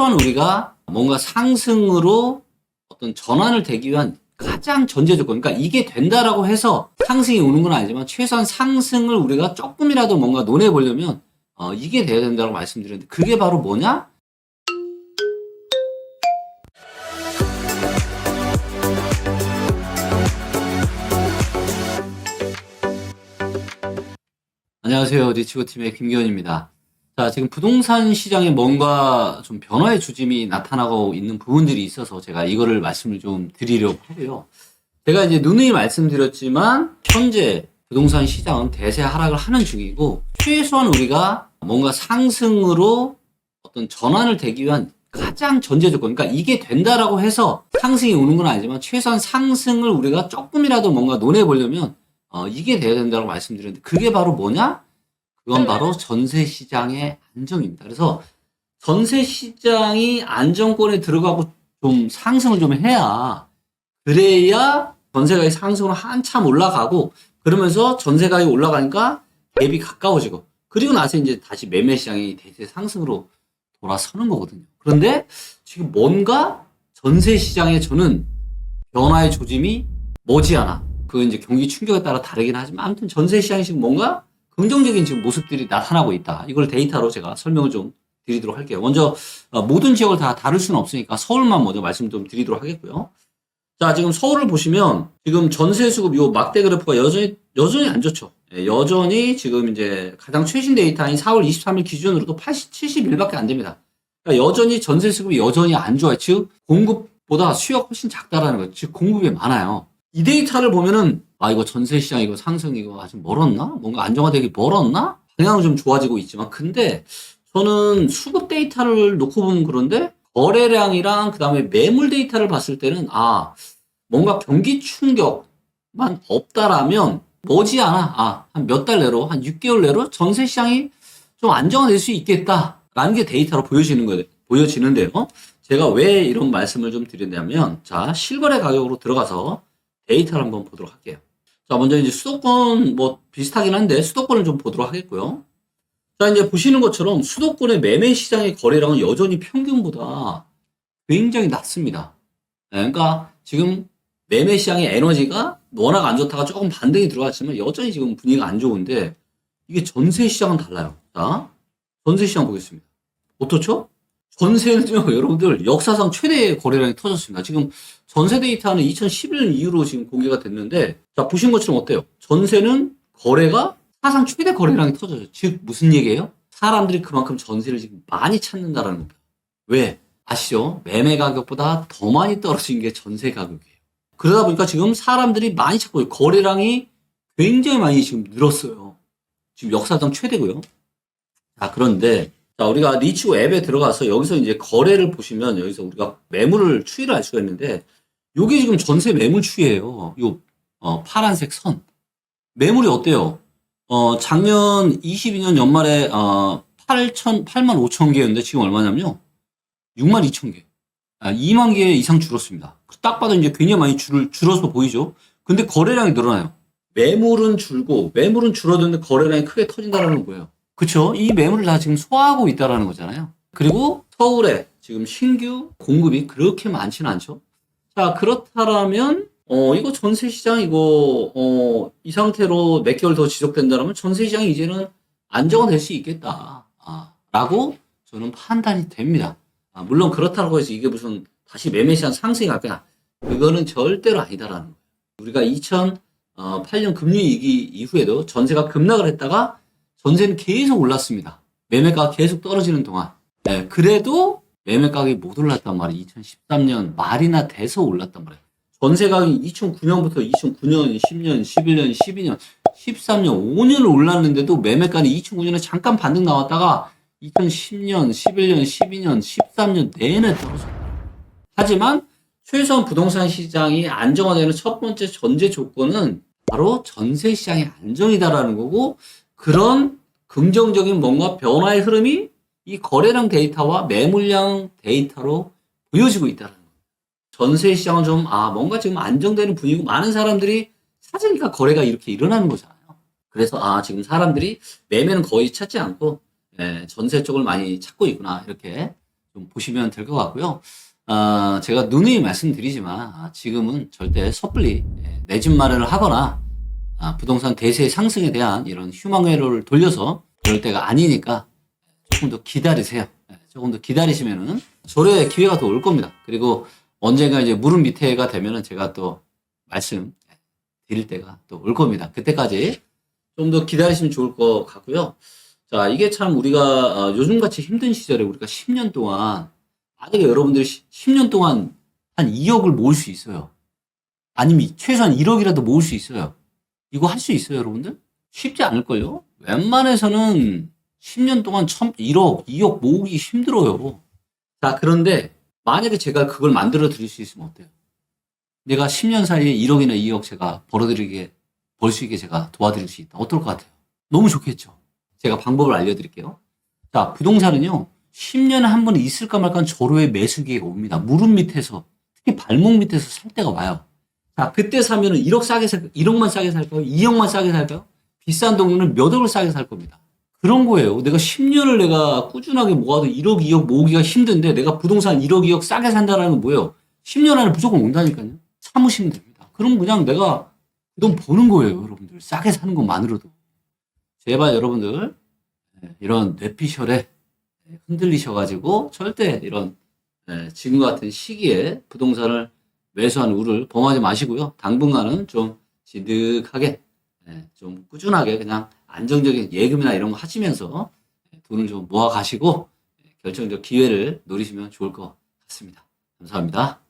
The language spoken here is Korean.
최소한 우리가 뭔가 상승으로 어떤 전환을 되기 위한 가장 전제 조건, 그러니까 이게 된다라고 해서 상승이 오는 건 아니지만 최소한 상승을 우리가 조금이라도 뭔가 논해 보려면 어, 이게 돼야 된다고 말씀드렸는데 그게 바로 뭐냐? 안녕하세요. 리치고 팀의 김기현입니다. 자, 지금 부동산 시장에 뭔가 좀 변화의 조짐이 나타나고 있는 부분들이 있어서 제가 이거를 말씀을 좀 드리려고 하고요. 제가 이제 누누이 말씀드렸지만 현재 부동산 시장은 대세 하락을 하는 중이고 최소한 우리가 뭔가 상승으로 어떤 전환을 되기 위한 가장 전제 조건, 그러니까 이게 된다라고 해서 상승이 오는 건 아니지만 최소한 상승을 우리가 조금이라도 뭔가 논해 보려면 어, 이게 돼야 된다고 말씀드렸는데 그게 바로 뭐냐? 그건 바로 전세 시장의 안정입니다. 그래서 전세 시장이 안정권에 들어가고 좀 상승을 좀 해야 그래야 전세가의 상승으로 한참 올라가고 그러면서 전세가격이 올라가니까 갭이 가까워지고 그리고 나서 이제 다시 매매 시장이 대세 상승으로 돌아서는 거거든요. 그런데 지금 뭔가 전세 시장에 저는 변화의 조짐이 머지않아 그 이제 경기 충격에 따라 다르긴 하지만 아무튼 전세 시장이 지금 뭔가 긍정적인 지금 모습들이 나타나고 있다. 이걸 데이터로 제가 설명을 좀 드리도록 할게요. 먼저 어, 모든 지역을 다 다룰 수는 없으니까 서울만 먼저 말씀 좀 드리도록 하겠고요. 자, 지금 서울을 보시면 지금 전세 수급 요 막대 그래프가 여전히 여전히 안 좋죠. 예, 여전히 지금 이제 가장 최신 데이터인 4월 23일 기준으로도 80, 71밖에 안 됩니다. 그러니까 여전히 전세 수급이 여전히 안 좋아요. 즉 공급보다 수요가 훨씬 작다라는 거예요. 즉 공급이 많아요. 이 데이터를 보면은 아 이거 전세 시장 이거 상승 이거 아직 멀었나? 뭔가 안정화되기 멀었나? 방향은 좀 좋아지고 있지만 근데 저는 수급 데이터를 놓고 보면 그런데 거래량이랑 그다음에 매물 데이터를 봤을 때는 아 뭔가 경기 충격만 없다라면 머지않아 아 한 몇 달 내로 한 6개월 내로 전세 시장이 좀 안정화될 수 있겠다라는 게 데이터로 보여지는 거예요. 보여지는데요. 제가 왜 이런 말씀을 좀 드리냐면 자 실거래 가격으로 들어가서 데이터를 한번 보도록 할게요. 자, 먼저 이제 수도권 뭐 비슷하긴 한데 수도권을 좀 보도록 하겠고요. 자, 이제 보시는 것처럼 수도권의 매매 시장의 거래량은 여전히 평균보다 굉장히 낮습니다. 네, 그러니까 지금 매매 시장의 에너지가 워낙 안 좋다가 조금 반등이 들어갔지만 여전히 지금 분위기가 안 좋은데 이게 전세 시장은 달라요. 자, 전세 시장 보겠습니다. 어떻죠? 전세는요, 여러분들 역사상 최대 거래량이 터졌습니다. 지금 전세 데이터는 2011년 이후로 지금 공개가 됐는데, 자, 보신 것처럼 어때요? 전세는 거래가 사상 최대 거래량이 터져요. 즉, 무슨 얘기예요? 사람들이 그만큼 전세를 지금 많이 찾는다라는 겁니다. 왜? 아시죠? 매매 가격보다 더 많이 떨어진 게 전세 가격이에요. 그러다 보니까 지금 사람들이 많이 찾고. 거래량이 굉장히 많이 지금 늘었어요. 지금 역사상 최대고요. 자, 그런데, 자, 우리가 리치고 앱에 들어가서 여기서 이제 거래를 보시면 여기서 우리가 매물을 추이를 알 수가 있는데, 요게 지금 전세 매물 추이예요. 요, 어, 파란색 선. 매물이 어때요? 어, 작년 22년 연말에, 어, 8천, 8만 5천 개였는데 지금 얼마냐면요. 6만 2천 개. 아, 2만 개 이상 줄었습니다. 딱 봐도 이제 굉장히 많이 줄, 줄어서 보이죠? 근데 거래량이 늘어나요. 매물은 줄고, 매물은 줄어드는데 거래량이 크게 터진다는 거예요. 그쵸? 이 매물을 다 지금 소화하고 있다라는 거잖아요. 그리고 서울에 지금 신규 공급이 그렇게 많지는 않죠. 자, 그렇다라면, 어, 이거 전세 시장, 이거, 어, 이 상태로 몇 개월 더 지속된다면 전세 시장이 이제는 안정화될 수 있겠다. 아, 라고 저는 판단이 됩니다. 아, 물론 그렇다고 해서 이게 무슨 다시 매매 시장 상승이 갈 거냐. 그거는 절대로 아니다라는 거예요. 우리가 2008년 금리 위기 이후에도 전세가 급락을 했다가 전세는 계속 올랐습니다. 매매가가 계속 떨어지는 동안. 네, 그래도 매매 가격이 못 올랐단 말이에요. 2013년 말이나 돼서 올랐단 말이에요. 전세 가격이 2009년부터 2009년, 10년, 11년, 12년, 13년, 5년을 올랐는데도 매매가는 2009년에 잠깐 반등 나왔다가 2010년, 11년, 12년, 13년 내내 떨어졌어요. 하지만 최소한 부동산 시장이 안정화되는 첫 번째 전제 조건은 바로 전세 시장의 안정이다라는 거고 그런 긍정적인 뭔가 변화의 흐름이 이 거래량 데이터와 매물량 데이터로 보여지고 있다는 거예요. 전세 시장은 좀, 아, 뭔가 지금 안정되는 분위기고 많은 사람들이 찾으니까 거래가 이렇게 일어나는 거잖아요. 그래서, 아, 지금 사람들이 매매는 거의 찾지 않고, 예, 전세 쪽을 많이 찾고 있구나. 이렇게 좀 보시면 될 것 같고요. 아, 제가 누누이 말씀드리지만 아, 지금은 절대 섣불리 내 집 마련을 하거나 아, 부동산 대세 상승에 대한 이런 휴망회로를 돌려서 그럴 때가 아니니까 조금 더 기다리세요. 예, 조금 더 기다리시면은 조례 기회가 또올 겁니다. 그리고 언젠가 이제 무릎 밑에가 되면은 제가 또 말씀 드릴 때가 또 올 겁니다. 그때까지 좀 더 기다리시면 좋을 것 같고요. 자, 이게 참 우리가 어, 요즘같이 힘든 시절에 우리가 10년 동안 만약에 여러분들이 10년 동안 한 2억을 모을 수 있어요. 아니면 최소한 1억이라도 모을 수 있어요. 이거 할 수 있어요, 여러분들? 쉽지 않을걸요? 웬만해서는 10년 동안 1억, 2억 모으기 힘들어요. 자, 그런데 만약에 제가 그걸 만들어 드릴 수 있으면 어때요? 내가 10년 사이에 1억이나 2억 제가 벌어들이게, 벌 수 있게 제가 도와드릴 수 있다. 어떨 것 같아요? 너무 좋겠죠? 제가 방법을 알려드릴게요. 자, 부동산은요, 10년에 한 번 있을까 말까 저로의 매수 기회가 옵니다. 무릎 밑에서, 특히 발목 밑에서 살 때가 와요. 자, 그때 사면은 1억 싸게 살, 1억만 싸게 살까요? 2억만 싸게 살까요? 비싼 동네는 몇 억을 싸게 살 겁니다. 그런 거예요. 내가 10년을 내가 꾸준하게 모아도 1억, 2억 모으기가 힘든데 내가 부동산 1억, 2억 싸게 산다는 건 뭐예요? 10년 안에 무조건 온다니까요. 참으시면 됩니다. 그럼 그냥 내가 돈 버는 거예요, 여러분들. 싸게 사는 것만으로도. 제발 여러분들 예, 이런 뇌피셜에 흔들리셔가지고 절대 이런 예, 지금 같은 시기에 부동산을 매수한 우를 범하지 마시고요. 당분간은 좀 지득하게 예, 좀 꾸준하게 그냥 안정적인 예금이나 이런 거 하시면서 예, 돈을 좀 모아 가시고 예, 결정적 기회를 노리시면 좋을 것 같습니다. 감사합니다.